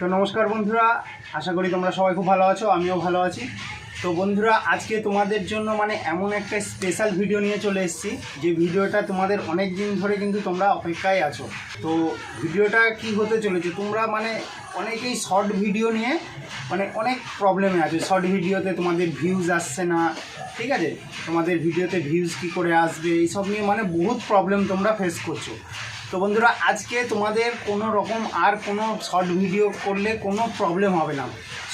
তো নমস্কার বন্ধুরা, আশা করি তোমরা সবাই খুব ভালো আছো, আমিও ভালো আছি। তো বন্ধুরা, আজকে তোমাদের জন্য মানে এমন একটা স্পেশাল ভিডিও নিয়ে চলে এসেছি, যে ভিডিওটা তোমাদের অনেক দিন ধরে কিন্তু তোমরা অপেক্ষায় আছো। তো ভিডিওটা কি হতে চলেছে, তোমরা মানে অনেকেই শর্ট ভিডিও নিয়ে মানে অনেক প্রবলেমে আছে। শর্ট ভিডিওতে তোমাদের ভিউজ আসছে না, ঠিক আছে? তোমাদের ভিডিওতে ভিউজ কি করে আসবে, এইসব নিয়ে মানে বহুত প্রবলেম তোমরা ফেস করছ। তো বন্ধুরা, আজকে তোমাদের কোনো রকম আর কোনো শর্ট ভিডিও করলে কোনো প্রবলেম হবে না।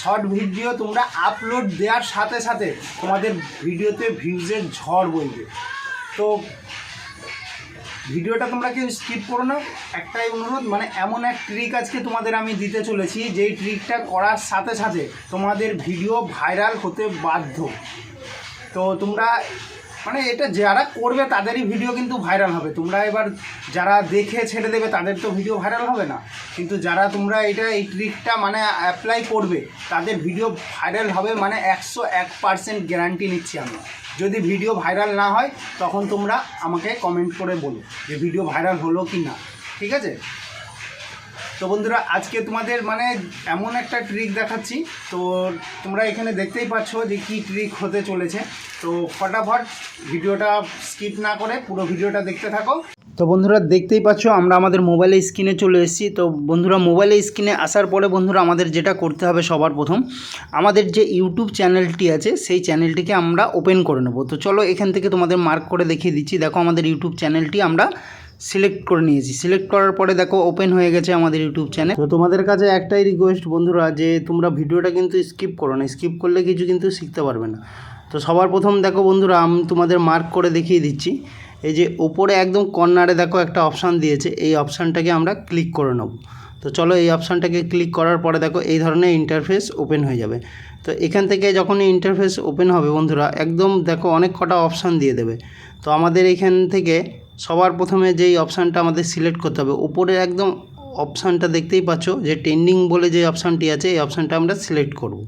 শর্ট ভিডিও তোমরা আপলোড দেওয়ার সাথে সাথে তোমাদের ভিডিওতে ভিউজের ঝড় বইবে। তো ভিডিওটা তোমরা কেউ স্কিপ করো না। একটাই অনুরোধ মানে এমন এক ট্রিক আজকে তোমাদের আমি দিতে চলেছি, যেই ট্রিকটা করার সাথে সাথে তোমাদের ভিডিও ভাইরাল হতে বাধ্য। তো তোমরা মানে এটা যারা করবে তাদেরই ভিডিও কিন্তু ভাইরাল হবে। তোমরা এবার যারা দেখে ছেড়ে দেবে তাদের তো ভিডিও ভাইরাল হবে না। কিন্তু যারা তোমরা এটা, এই ট্রিকটা মানে অ্যাপ্লাই করবে, তাদের ভিডিও ভাইরাল হবে মানে একশো এক পার্সেন্ট গ্যারান্টি নিচ্ছি আমি যদি ভিডিও ভাইরাল না হয়, তখন তোমরা আমাকে কমেন্ট করে বলো যে ভিডিও ভাইরাল হলো কি না ঠিক আছে? তো বন্ধুরা, আজকে তোমাদের মানে এমন একটা ট্রিক দেখাচ্ছি। তো তোমরা এখানে দেখতেই পাচ্ছ যে কি ট্রিক হতে চলেছে। তো ফটাফট ভিডিওটা স্কিপ না করে পুরো ভিডিওটা দেখতে থাকো। তো বন্ধুরা, দেখতেই পাচ্ছ আমরা আমাদের মোবাইলের স্ক্রিনে চলে এসেছি। তো বন্ধুরা মোবাইলের স্ক্রিনে আসার পরে বন্ধুরা, আমাদের যেটা করতে হবে সবার প্রথম, আমাদের যে ইউটিউব চ্যানেলটি আছে, সেই চ্যানেলটিকে আমরা ওপেন করে নেব। তো চলো এখান থেকে তোমাদের মার্ক করে দেখিয়ে দিচ্ছি। দেখো আমাদের ইউটিউব চ্যানেলটি আমরা সিলেক্ট করে নিয়েছি। সিলেক্ট করার পরে দেখো ওপেন হয়ে গেছে আমাদের ইউটিউব চ্যানেল তো তোমাদের কাছে একটাই রিকোয়েস্ট বন্ধুরা, যে তোমরা ভিডিওটা কিন্তু স্কিপ করো না। স্কিপ করলে কিছু কিন্তু শিখতে পারবে না। তো সবার প্রথম দেখো বন্ধুরা, আমি তোমাদের মার্ক করে দেখিয়ে দিচ্ছি। এই যে ওপরে একদম কর্নারে দেখো একটা অপশান দিয়েছে। এই অপশানটাকে আমরা ক্লিক করে নেব। তো চলো এই অপশানটাকে ক্লিক করার পরে দেখো, এই ধরনের ইন্টারফেস ওপেন হয়ে যাবে। তো এখান থেকে যখন ইন্টারফেস ওপেন হবে বন্ধুরা, একদম দেখো অনেক কটা অপশান দিয়ে দেবে। তো আমাদের এখান থেকে সবার প্রথমে যেই অপশানটা আমাদের সিলেক্ট করতে হবে উপরে একদম অপশানটা দেখতেই পাচ্ছ যে ট্রেন্ডিং বলে যে অপশানটি আছে, এই অপশানটা আমরা সিলেক্ট করব।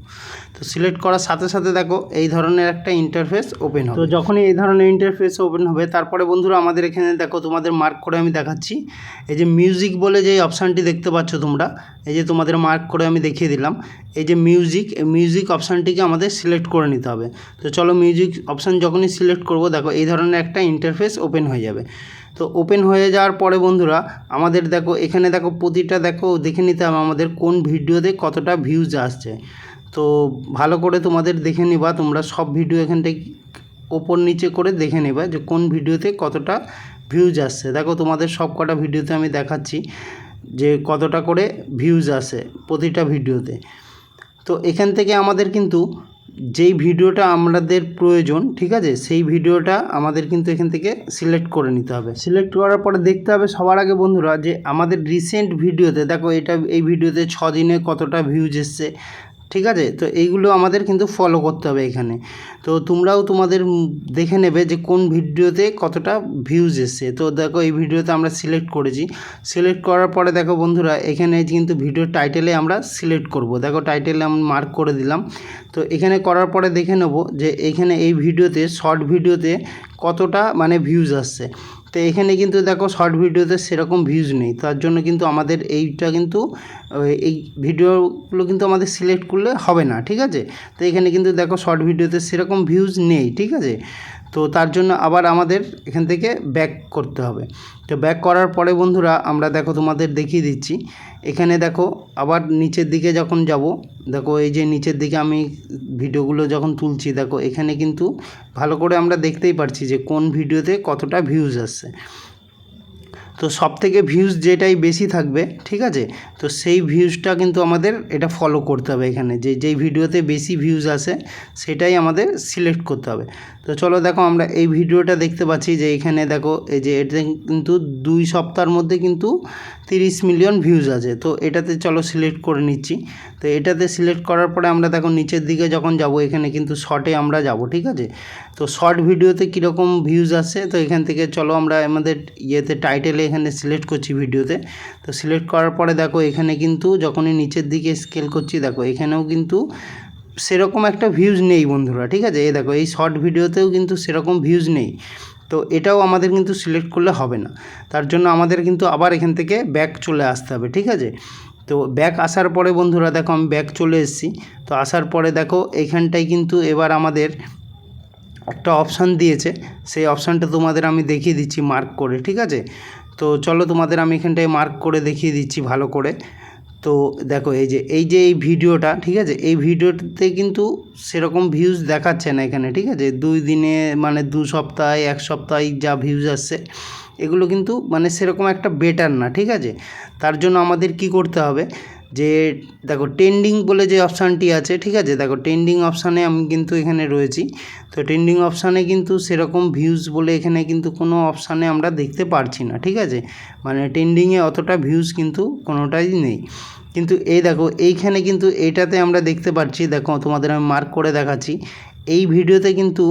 তো সিলেক্ট করার সাথে সাথে দেখো, এই ধরনের একটা ইন্টারফেস ওপেন হবে। তো যখনই এই ধরনের ইন্টারফেস ওপেন হবে, তারপরে বন্ধুরা আমাদের এখানে দেখো, তোমাদের মার্ক করে আমি দেখাচ্ছি। এই যে মিউজিক বলে যে অপশানটি দেখতে পাচ্ছ তোমরা, এই যে তোমাদের মার্ক করে আমি দেখিয়ে দিলাম। এই যে মিউজিক এই মিউজিক অপশানটিকে আমাদের সিলেক্ট করে নিতে হবে। তো চলো মিউজিক অপশান যখনই সিলেক্ট করব, দেখো, এই ধরনের একটা ইন্টারফেস ওপেন হয়ে যাবে। তো ওপেন হয়ে যাওয়ার পরে বন্ধুরা, আমাদের দেখো, এখানে দেখো প্রতিটা দেখো, দেখে নিতে হবে আমাদের কোন ভিডিওতে কতটা ভিউজ আসছে। তো ভালো করে তোমাদের দেখে নিবা, তোমরা সব ভিডিও এখান থেকে ওপর নিচে করে দেখে নেবা যে কোন ভিডিওতে কতটা ভিউজ আসছে। দেখো, তোমাদের সব কটা ভিডিওতে আমি দেখাচ্ছি যে কতটা করে ভিউজ আসে প্রতিটা ভিডিওতে। তো এখান থেকে আমাদের কিন্তু যেই ভিডিওটা আমাদের প্রয়োজন, ঠিক আছে? সেই ভিডিওটা আমাদের কিন্তু এখান থেকে সিলেক্ট করে নিতে হবে। সিলেক্ট করার পরে দেখতে হবে সবার আগে বন্ধুরা যে আমাদের রিসেন্ট ভিডিওতে, দেখো এটা এই ভিডিওতে ছ দিনে কতটা ভিউজ এসছে ঠিক আছে? তো এইগুলো আমাদের কিন্তু ফলো করতে হবে এখানে। তো তোমরাও তোমাদের দেখে নেবে যে কোন ভিডিওতে কতটা ভিউজ এসছে। তো দেখো এই ভিডিওতে আমরা সিলেক্ট করেছি। সিলেক্ট করার পরে দেখো বন্ধুরা, এখানে কিন্তু ভিডিও টাইটেলে আমরা সিলেক্ট করব। দেখো টাইটেলে আমি মার্ক করে দিলাম। তো এখানে করার পরে দেখে নেব যে এখানে এই ভিডিওতে শর্ট ভিডিওতে কতটা মানে ভিউজ আসছে। তো এখানে কিন্তু দেখো শর্ট ভিডিওতে সেরকম ভিউজ নেই। তার জন্য কিন্তু আমাদের এইটা কিন্তু এই ভিডিওগুলো কিন্তু আমাদের সিলেক্ট করলে হবে না, ঠিক আছে? তো এখানে কিন্তু দেখো শর্ট ভিডিওতে সেরকম ভিউজ নেই, ঠিক আছে? তো তার জন্য আবার আমাদের এখান থেকে ব্যাক করতে হবে। তো ব্যাক করার পরে বন্ধুরা, আমরা দেখো তোমাদের দেখিয়ে দিচ্ছি। এখানে দেখো, আবার নিচের দিকে যখন যাব, দেখো এই যে নিচের দিকে আমি ভিডিওগুলো যখন তুলছি, দেখো এখানে কিন্তু ভালো করে আমরা দেখতেই পারছি যে কোন ভিডিওতে কতটা ভিউজ আসছে। তো সব থেকে ভিউজ যেটাই বেশি থাকবে, ঠিক আছে? তো সেই ভিউজটা কিন্তু আমাদের এটা ফলো করতে হবে এখানে। যে, যেই ভিডিওতে বেশি ভিউজ আসে, সেটাই আমাদের সিলেক্ট করতে হবে। তো চলো দেখো আমরা এই ভিডিওটা দেখতে পাচ্ছি যে এখানে দেখো, এই যে এটা কিন্তু দুই সপ্তাহের মধ্যে কিন্তু তিরিশ মিলিয়ন ভিউজ আছে। তো এটাতে চলো সিলেক্ট করে নিচ্ছি। তো এটাতে সিলেক্ট করার পরে আমরা দেখো নিচের দিকে যখন যাব, এখানে কিন্তু শর্টে আমরা যাব, ঠিক আছে? তো শর্ট ভিডিওতে কীরকম ভিউজ আসে? তো এখান থেকে চলো আমরা আমাদের ইয়েতে টাইটেলে এখানে সিলেক্ট করছি ভিডিওতে তো। সিলেক্ট করার পরে দেখো এখানে কিন্তু যখনই নিচের দিকে স্কেল করছি, দেখো এখানেও কিন্তু সেরকম একটা ভিউজ নেই বন্ধুরা, ঠিক আছে? এই দেখো, এই শর্ট ভিডিওতেও কিন্তু সেরকম ভিউজ নেই। তো এটাও আমাদের কিন্তু সিলেক্ট করলে হবে না। তার জন্য আমাদের কিন্তু আবার এখান থেকে ব্যাক চলে আসতে হবে, ঠিক আছে? তো ব্যাক আসার পরে বন্ধুরা দেখো আমি ব্যাক চলে এসেছি। তো আসার পরে দেখো এইখানটায় কিন্তু এবার আমাদের একটা অপশান দিয়েছে। সেই অপশানটা তোমাদের আমি দেখিয়ে দিচ্ছি মার্ক করে, ঠিক আছে? তো চলো তোমাদের আমি এখানটায় মার্ক করে দেখিয়ে দিচ্ছি ভালো করে। তো দেখো, এই যে এই যে এই ভিডিওটা, ঠিক আছে? এই ভিডিওতে কিন্তু সেরকম ভিউজ দেখাচ্ছে না এখানে, ঠিক আছে? দুই দিনে মানে দু সপ্তাহে, এক সপ্তাহে যা ভিউজ আসছে, এগুলো কিন্তু মানে সেরকম একটা বেটার না, ঠিক আছে? তার জন্য আমাদের কি করতে হবে? যে, দেখো ট্রেন্ডিং বলে যে অপশানটি আছে, ঠিক আছে? দেখো ট্রেন্ডিং অপশানে আমি কিন্তু এখানে রয়েছি। তো ট্রেন্ডিং অপশানে কিন্তু সেরকম ভিউজ বলে এখানে কিন্তু কোনো অপশানে আমরা দেখতে পারছি না, ঠিক আছে? মানে ট্রেন্ডিংয়ে অতটা ভিউজ কিন্তু কোনোটাই নেই। কিন্তু এই দেখো, এইখানে কিন্তু এইটাতে আমরা দেখতে পাচ্ছি দেখো, তোমাদের আমি মার্ক করে দেখাচ্ছি। এই ভিডিওতে কিন্তু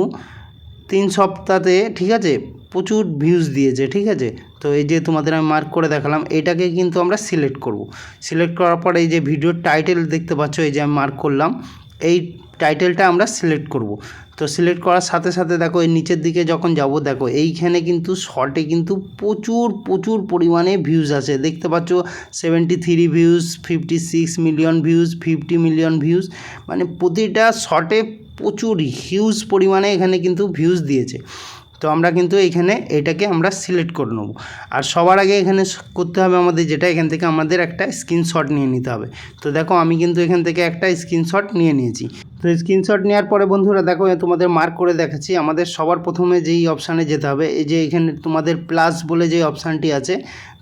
তিন সপ্তাহতে, ঠিক আছে? প্রচুর ভিউজ দিয়েছে, ঠিক আছে? তো এই যে তোমাদের আমি মার্ক করে দেখালাম, এটাকে কিন্তু আমরা সিলেক্ট করব। সিলেক্ট করার পরে এই যে ভিডিওর টাইটেল দেখতে পাচ্ছ, এই যে আমি মার্ক করলাম, এই টাইটেলটা আমরা সিলেক্ট করব। তো সিলেক্ট করার সাথে সাথে দেখো, এই নিচের দিকে যখন যাব, দেখো, এইখানে কিন্তু শর্টে কিন্তু প্রচুর প্রচুর পরিমাণে ভিউজ আছে। দেখতে পাচ্ছ seventy three views fifty six million views fifty million views মানে প্রতিটা শর্টে প্রচুর হিউজ পরিমাণে এখানে কিন্তু ভিউজ দিয়েছে। তো আমরা কিন্তু এইখানে এটাকে আমরা সিলেক্ট করে নেব। আর সবার আগে এখানে করতে হবে আমাদের যেটা, এখান থেকে আমাদের একটা স্ক্রিনশট নিয়ে নিতে হবে। তো দেখো আমি কিন্তু এখান থেকে একটা স্ক্রিনশট নিয়ে নিয়েছি। তো স্ক্রিনশট নেওয়ার পরে বন্ধুরা দেখো তোমাদের মার্ক করে দেখাচ্ছি। আমাদের সবার প্রথমে যেই অপশানে যেতে হবে, এই যে এখানে তোমাদের প্লাস বলে যে অপশানটি আছে,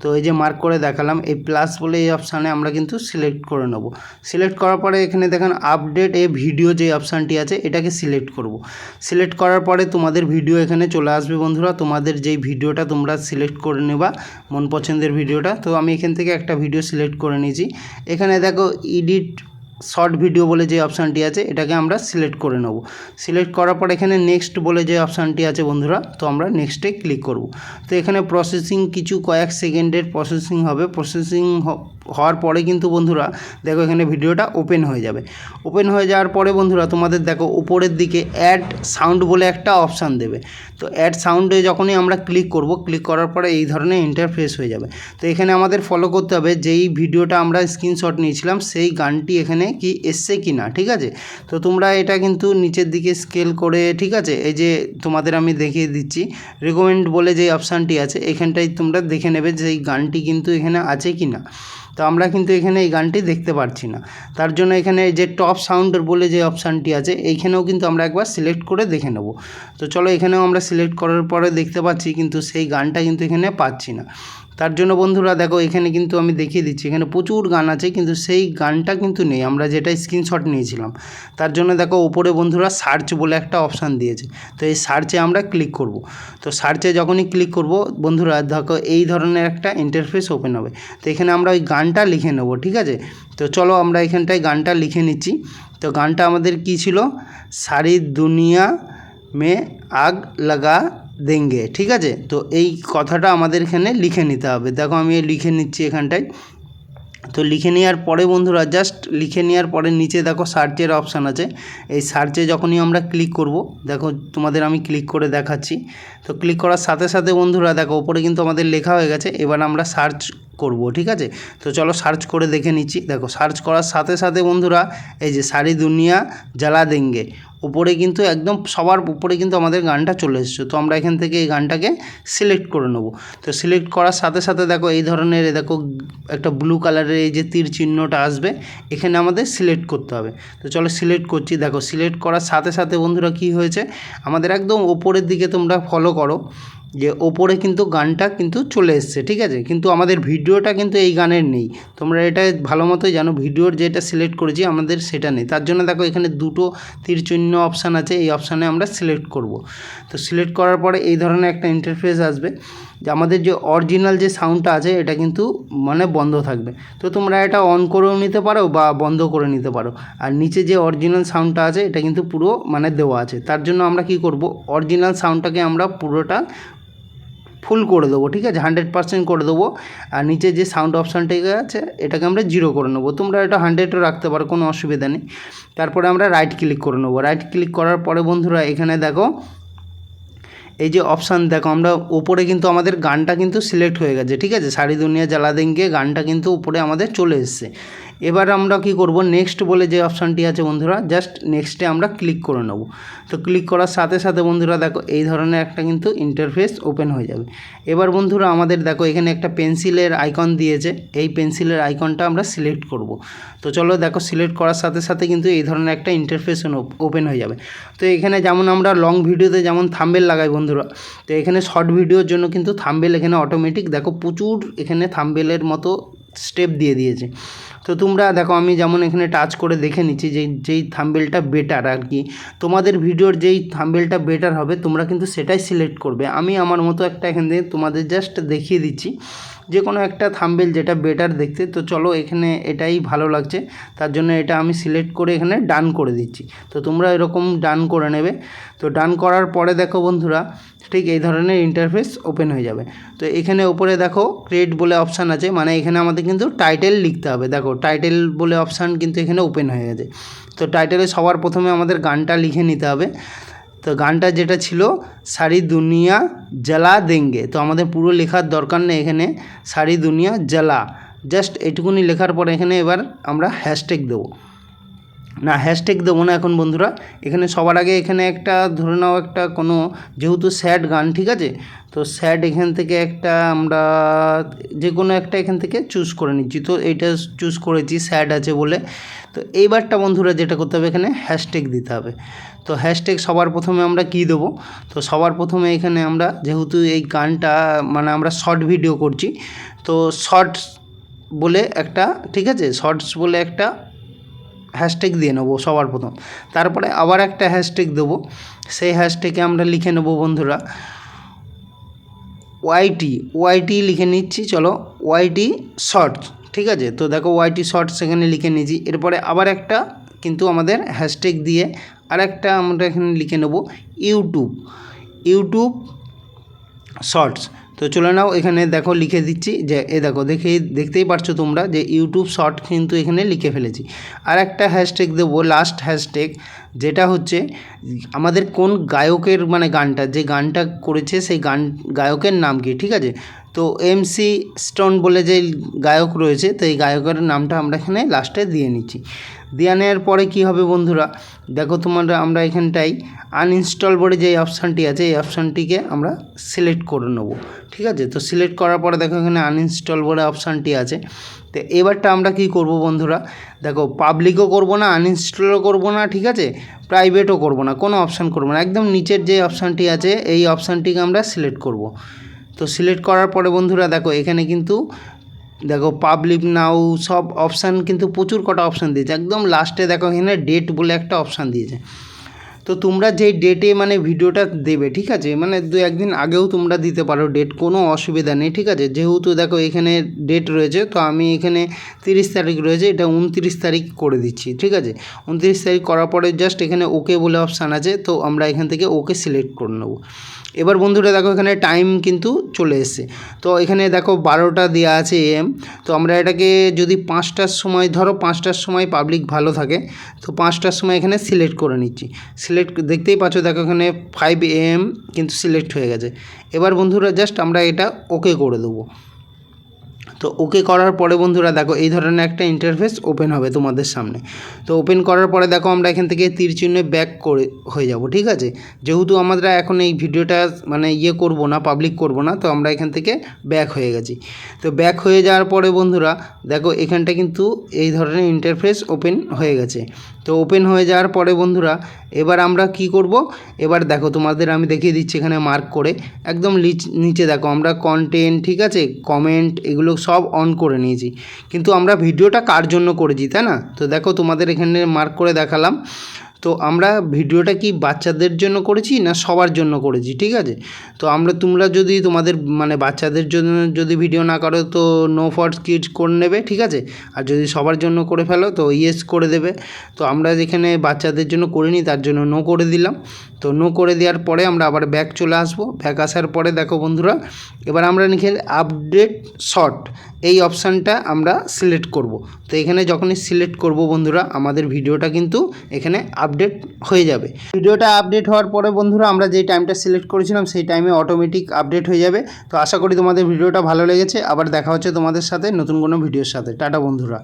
তো এই যে মার্ক করে দেখালাম, এই প্লাস বলে এই অপশানে আমরা কিন্তু সিলেক্ট করে নেব। সিলেক্ট করার পরে এখানে দেখেন আপডেট এ ভিডিও যে অপশানটি আছে, এটাকে সিলেক্ট করব। সিলেক্ট করার পরে তোমাদের ভিডিও এখানে চলে আসবে বন্ধুরা, তোমাদের যেই ভিডিওটা তোমরা সিলেক্ট করে নেবা, মন পছন্দের ভিডিওটা তো আমি এখান থেকে একটা ভিডিও সিলেক্ট করে নিয়েছি। এখানে দেখো এডিট শর্ট ভিডিও বলে যে অপশানটি আছে, এটাকে আমরা সিলেক্ট করে নেব। সিলেক্ট করার পর এখানে নেক্সট বলে যে অপশানটি আছে বন্ধুরা, তো আমরা নেক্সটে ক্লিক করব। তো এখানে প্রসেসিং কিছু কয়েক সেকেন্ডের প্রসেসিং হবে। প্রসেসিং হওয়ার পরে কিন্তু বন্ধুরা, দেখো এখানে ভিডিওটা ওপেন হয়ে যাবে। ওপেন হয়ে যাওয়ার পরে বন্ধুরা, তোমাদের দেখো উপরের দিকে অ্যাড সাউন্ড বলে একটা অপশান দেবে। তো অ্যাড সাউন্ডে যখনই আমরা ক্লিক করব, ক্লিক করার পরে এই ধরনের ইন্টারফেস হয়ে যাবে। তো এখানে আমাদের ফলো করতে হবে, যেই ভিডিওটা আমরা স্ক্রিনশট নিয়েছিলাম, সেই গানটি এখানে কি এসছে কি না, ঠিক আছে? তো তোমরা এটা কিন্তু নিচের দিকে স্কেল করে, ঠিক আছে? এই যে তোমাদের আমি দেখিয়ে দিচ্ছি। রেকমেন্ড বলে যে অপশানটি আছে, এখানটায় তোমরা দেখে নেবে যে এই গানটি কিন্তু এখানে আছে কি না। তো আমরা কিন্তু এখানে এই গানটি দেখতে পারছি না। তার জন্য এখানে যে টপ সাউন্ডের বলে যে অপশানটি আছে, এইখানেও কিন্তু আমরা একবার সিলেক্ট করে দেখে নেব। তো চলো এখানেও আমরা সিলেক্ট করার পরে দেখতে পাচ্ছি, কিন্তু সেই গানটা কিন্তু এখানে পাচ্ছি না। তার জন্য বন্ধুরা দেখো, এখানে কিন্তু আমি দেখিয়ে দিচ্ছি, এখানে প্রচুর গান আছে, কিন্তু সেই গানটা কিন্তু নেই। আমরা যেটা স্ক্রিনশট নিয়েছিলাম, তার জন্য দেখো, ওপরে বন্ধুরা সার্চ বলে একটা অপশান দিয়েছে। তো এই সার্চে আমরা ক্লিক করব। তো সার্চে যখনই ক্লিক করব, বন্ধুরা দেখো, এই ধরনের একটা ইন্টারফেস ওপেন হবে। তো এখানে আমরা ওই গানটা লিখে নেব, ঠিক আছে? তো চলো, আমরা এখানটায় গানটা লিখে নিচ্ছি। তো গানটা আমাদের কি ছিল? সারি দুনিয়া মে আগ লাগা দেঙ্গে, ঠিক আছে? তো এই কথাটা আমাদের এখানে লিখে নিতে হবে। দেখো আমি লিখে নিচ্ছি এখানটায়। তো লিখে নেওয়ার পরে বন্ধুরা জাস্ট লিখে নেওয়ার পরে নিচে দেখো সার্চের অপশান আছে। এই সার্চে যখনই আমরা ক্লিক করব, দেখো তোমাদের আমি ক্লিক করে দেখাচ্ছি। তো ক্লিক করার সাথে সাথে বন্ধুরা, দেখো, ওপরে কিন্তু আমাদের লেখা হয়ে গেছে। এবার আমরা সার্চ করব, ঠিক আছে? তো চলো সার্চ করে দেখে নিচ্ছি। দেখো সার্চ করার সাথে সাথে বন্ধুরা, এই যে সারি দুনিয়া জ্বালা দেঙ্গে, উপরে কিন্তু একদম সবার উপরে কিন্তু আমাদের গানটা চলে এসেছে। তো আমরা এখান থেকে এই গানটাকে সিলেক্ট করে নেব। তো সিলেক্ট করার সাথে সাথে দেখো, এই ধরনের দেখো, একটা ব্লু কালারের এই যে তীর চিহ্নটা আসবে, এখানে আমাদের সিলেক্ট করতে হবে। তো চলো সিলেক্ট করছি। দেখো সিলেক্ট করার সাথে সাথে বন্ধুরা কি হয়েছে? আমাদের একদম ওপরের দিকে তোমরা ফলো করো। যে ওপরে কিন্তু গানটা কিন্তু চলে এসছে, ঠিক আছে? কিন্তু আমাদের ভিডিওটা কিন্তু এই গানের নেই। তোমরা এটা ভালো মতোই জানো, ভিডিওর যেটা সিলেক্ট করেছি আমাদের সেটা নেই। তার জন্য দেখো এখানে দুটো তীর চিহ্ন অপশান আছে, এই অপশানে আমরা সিলেক্ট করব। তো সিলেক্ট করার পরে এই ধরনের একটা ইন্টারফেস আসবে, যে আমাদের যে অরিজিনাল যে সাউন্ডটা আছে, এটা কিন্তু মানে বন্ধ থাকবে। তো তোমরা এটা অন করেও নিতে পারো বা বন্ধ করে নিতে পারো। আর নিচে যে অরিজিনাল সাউন্ডটা আছে, এটা কিন্তু পুরো মানে দেওয়া আছে। তার জন্য আমরা কি করব? অরিজিনাল সাউন্ডটাকে আমরা পুরোটা ফুল করে দেবো, ঠিক আছে? হান্ড্রেড পার্সেন্ট করে দেবো। আর নিচে যে সাউন্ড অপশানটা আছে, এটাকে আমরা জিরো করে নেব। তোমরা এটা হান্ড্রেডও রাখতে পারো, কোনো অসুবিধা নেই। তারপরে আমরা রাইট ক্লিক করে নেব। রাইট ক্লিক করার পরে বন্ধুরা, এখানে দেখো, এই যে অপশান দেখো, আমরা ওপরে কিন্তু আমাদের গানটা কিন্তু সিলেক্ট হয়ে গেছে, ঠিক আছে? সারি দুনিয়া জ্বালা দেঙ্গে গানটা কিন্তু উপরে আমাদের চলে এসছে। এবার আমরা কি করব? নেক্সট বলে যে অপশানটি আছে বন্ধুরা জাস্ট নেক্সটে আমরা ক্লিক করে নেব। তো ক্লিক করার সাথে সাথে বন্ধুরা দেখো, এই ধরনের একটা কিন্তু ইন্টারফেস ওপেন হয়ে যাবে। এবার বন্ধুরা আমাদের দেখো, এখানে একটা পেন্সিলের আইকন দিয়েছে। এই পেন্সিলের আইকনটা আমরা সিলেক্ট করব। তো চলো দেখো সিলেক্ট করার সাথে সাথে কিন্তু এই ধরনের একটা ইন্টারফেস ওপেন হয়ে যাবে। তো এখানে যেমন আমরা লং ভিডিওতে যেমন থাম্বেল লাগাই বন্ধুরা, তো এখানে শর্ট ভিডিওর জন্য কিন্তু থাম্বেল এখানে অটোমেটিক দেখো, প্রচুর এখানে থাম্বেলের মতো স্টেপ দিয়ে দিয়েছে। তো তোমরা দেখো, আমি যেমন এখানে টাচ করে দেখে নিচ্ছি যে, যেই থাম্বেলটা বেটার আর কি। তোমাদের ভিডিওর যেই থাম্বেলটা বেটার হবে, তোমরা কিন্তু সেটাই সিলেক্ট করবে। আমি আমার মতো একটা এখান থেকে তোমাদের জাস্ট দেখিয়ে দিচ্ছি। যে কোনো একটা থাম্বেল যেটা বেটার দেখতে, তো চলো এখানে এটাই ভালো লাগছে। তার জন্য এটা আমি সিলেক্ট করে এখানে ডান করে দিচ্ছি। তো তোমরা এরকম ডান করে নেবে। তো ডান করার পরে দেখো বন্ধুরা, ঠিক এই ধরনের ইন্টারফেস ওপেন হয়ে যাবে। তো এখানে ওপরে দেখো ক্রিয়েট বলে অপশান আছে মানে এখানে আমাদের কিন্তু টাইটেল লিখতে হবে। দেখো টাইটেল বলে অপশান কিন্তু এখানে ওপেন হয়ে গেছে। তো টাইটেলে সবার প্রথমে আমাদের গানটা লিখে নিতে হবে। তো গানটা যেটা ছিল, সারি দুনিয়া জ্বালা দেঙ্গে। তো আমাদের পুরো লেখার দরকার নেই এখানে, সারি দুনিয়া জ্বালা। জাস্ট এটুকুনি লেখার পর এখানে এবার আমরা হ্যাশট্যাগ দেবো। না হ্যাশট্যাগ দেবো না এখন বন্ধুরা। এখানে সবার আগে এখানে একটা, ধরে নাও একটা কোনো, যেহেতু স্যাড গান, ঠিক আছে? তো স্যাড এখান থেকে একটা আমরা যে কোনো একটা এখান থেকে চুজ করে নিচ্ছি। তো এইটা চুজ করেছি স্যাড আছে বলে। তো এইবারটা বন্ধুরা যেটা করতে হবে এখানে হ্যাশট্যাগ দিতে হবে। তো হ্যাশট্যাগ সবার প্রথমে আমরা কী দেবো? তো সবার প্রথমে এখানে আমরা, যেহেতু এই গানটা মানে আমরা শর্ট ভিডিও করছি, তো শর্টস বলে একটা, ঠিক আছে? শর্টস বলে একটা হ্যাশট্যাগ দিয়ে নেব সবার প্রথম। তারপরে আবার একটা হ্যাশট্যাগ দেবো। সেই হ্যাশট্যাগে আমরা লিখে নেব বন্ধুরা ওয়াইটি ওয়াইটি লিখে নিচ্ছি, চলো ওয়াইটি শর্টস ঠিক আছে? তো দেখো ওয়াইটি শর্টস সেখানে লিখে নিয়েছি। এরপরে আবার একটা কিন্তু আমাদের হ্যাশট্যাগ দিয়ে আর একটা আমরা এখানে লিখে নেব ইউটিউব ইউটিউব শর্টস তো চলে নাও, এখানে দেখো লিখে দিচ্ছি যে, এ দেখো, দেখে, দেখতেই পারছ তোমরা যে ইউটিউব শর্ট কিন্তু এখানে লিখে ফেলেছি। আর একটা হ্যাশট্যাগ দেবো লাস্ট হ্যাশট্যাগ যেটা হচ্ছে আমাদের কোন গায়কের মানে গানটা, যে গানটা করেছে সেই গান, গায়কের নাম কি, ঠিক আছে? তো এমসি স্টোন বলে যে গায়ক রয়েছে, তো এই গায়কের নামটা আমরা এখানে লাস্টে দিয়ে নিচ্ছি। দিয়ে নেওয়ার পরে কী হবে বন্ধুরা? দেখো তোমরা, আমরা এখানটাই আনইনস্টল বলে যে অপশানটি আছে, এই অপশানটিকে আমরা সিলেক্ট করে নেব। ঠিক আছে? তো সিলেক্ট করার পরে দেখো এখানে আনইনস্টল বলে অপশানটি আছে। তো এবারটা আমরা কি করব বন্ধুরা? দেখো পাবলিকও করব না আনইনস্টলও করব না, ঠিক আছে? প্রাইভেটও করব না, কোনো অপশান করব না। একদম নিচের যে অপশানটি আছে, এই অপশানটিকে আমরা সিলেক্ট করব। তো সিলেক্ট করার পরে বন্ধুরা, দেখো, এখানে কিন্তু দেখো পাবলিক নাও সব অপশান কিন্তু প্রচুর কটা অপশান দিয়েছে। একদম লাস্টে দেখো এখানে ডেট বলে একটা অপশান দিয়েছে। তো তোমরা যেই ডেটে মানে ভিডিওটা দেবে, ঠিক আছে? মানে দু একদিন আগেও তোমরা দিতে পারো ডেট কোনো অসুবিধা নেই, ঠিক আছে? যেহেতু দেখো এখানে ডেট রয়েছে, তো আমি এখানে তিরিশ তারিখ রয়েছে, এটা উনত্রিশ তারিখ করে দিচ্ছি, ঠিক আছে? উনত্রিশ তারিখ করার পরে জাস্ট এখানে ওকে বলে অপশান আছে, তো আমরা এখান থেকে ওকে সিলেক্ট করে নেব। এবার বন্ধুরা দেখো এখানে টাইম কিন্তু চলে এসছে। তো এখানে দেখো বারোটা দেওয়া আছে এম তো আমরা এটাকে যদি পাঁচটার সময়, ধরো পাঁচটার সময় পাবলিক ভালো থাকে, তো পাঁচটার সময় এখানে সিলেক্ট করে নিচ্ছি। সিলেক্ট দেখতেই পাচ্ছ, দেখো এখানে ফাইভ এম কিন্তু সিলেক্ট হয়ে গেছে। এবার বন্ধুরা জাস্ট আমরা এটা ওকে করে দেবো। তো ওকে করার পরে বন্ধুরা দেখো, এই ধরনের একটা ইন্টারফেস ওপেন হবে তোমাদের সামনে। তো ওপেন করার পরে দেখো, আমরা এখান থেকে তীর চিহ্নে ব্যাক করে হয়ে যাব, ঠিক আছে? যেহেতু আমরা এখন এই ভিডিওটা মানে ইয়ে করব না পাবলিক করব না, তো আমরা এখান থেকে ব্যাক হয়ে গেছি। তো ব্যাক হয়ে যাওয়ার পরে বন্ধুরা, দেখো, এখানটা কিন্তু এই ধরনের ইন্টারফেস ওপেন হয়ে গেছে। তো ওপেন হয়ে যাওয়ার পরে বন্ধুরা, এবার আমরা কি করব? এবার দেখো তোমাদের আমি দেখিয়ে দিচ্ছি এখানে মার্ক করে। একদম নিচে দেখো আমরা কন্টেন্ট ঠিক আছে? কমেন্ট এগুলো সব অন করে নিয়েছি। কিন্তু আমরা ভিডিওটা কার জন্য করেছি, তাই না? তো দেখো তোমাদের এখানে মার্ক করে দেখালাম। তো আমরা ভিডিওটা কি বাচ্চাদের জন্য করেছি না সবার জন্য করেছি, ঠিক আছে? তো আমরা, তোমরা যদি তোমাদের মানে বাচ্চাদের জন্য যদি ভিডিও না করো, তো নো ফর কিডস করে নেবে, ঠিক আছে? আর যদি সবার জন্য করে ফেলো, তো ইয়েস করে দেবে। তো আমরা যেখানে বাচ্চাদের জন্য করিনি, তার জন্য নো করে দিলাম। তো নো করে দেওয়ার পরে আমরা আবার ব্যাক চলে আসব। ব্যাক আসার পরে দেখো বন্ধুরা, এবার আমরা লিখে আপডেট শর্ট এই অপশানটা আমরা সিলেক্ট করব। তো এখানে যখনই সিলেক্ট করব বন্ধুরা, আমাদের ভিডিওটা কিন্তু এখানে আপডেট আপডেট হয়ে যাবে। ভিডিওটা আপডেট হওয়ার পরে বন্ধুরা, আমরা যেই টাইমটা সিলেক্ট করেছিলাম, সেই টাইমে অটোমেটিক আপডেট হয়ে যাবে। তো আশা করি তোমাদের ভিডিওটা ভালো লেগেছে। আবার দেখা হচ্ছে তোমাদের সাথে নতুন কোনো ভিডিওর সাথে। টাটা বন্ধুরা।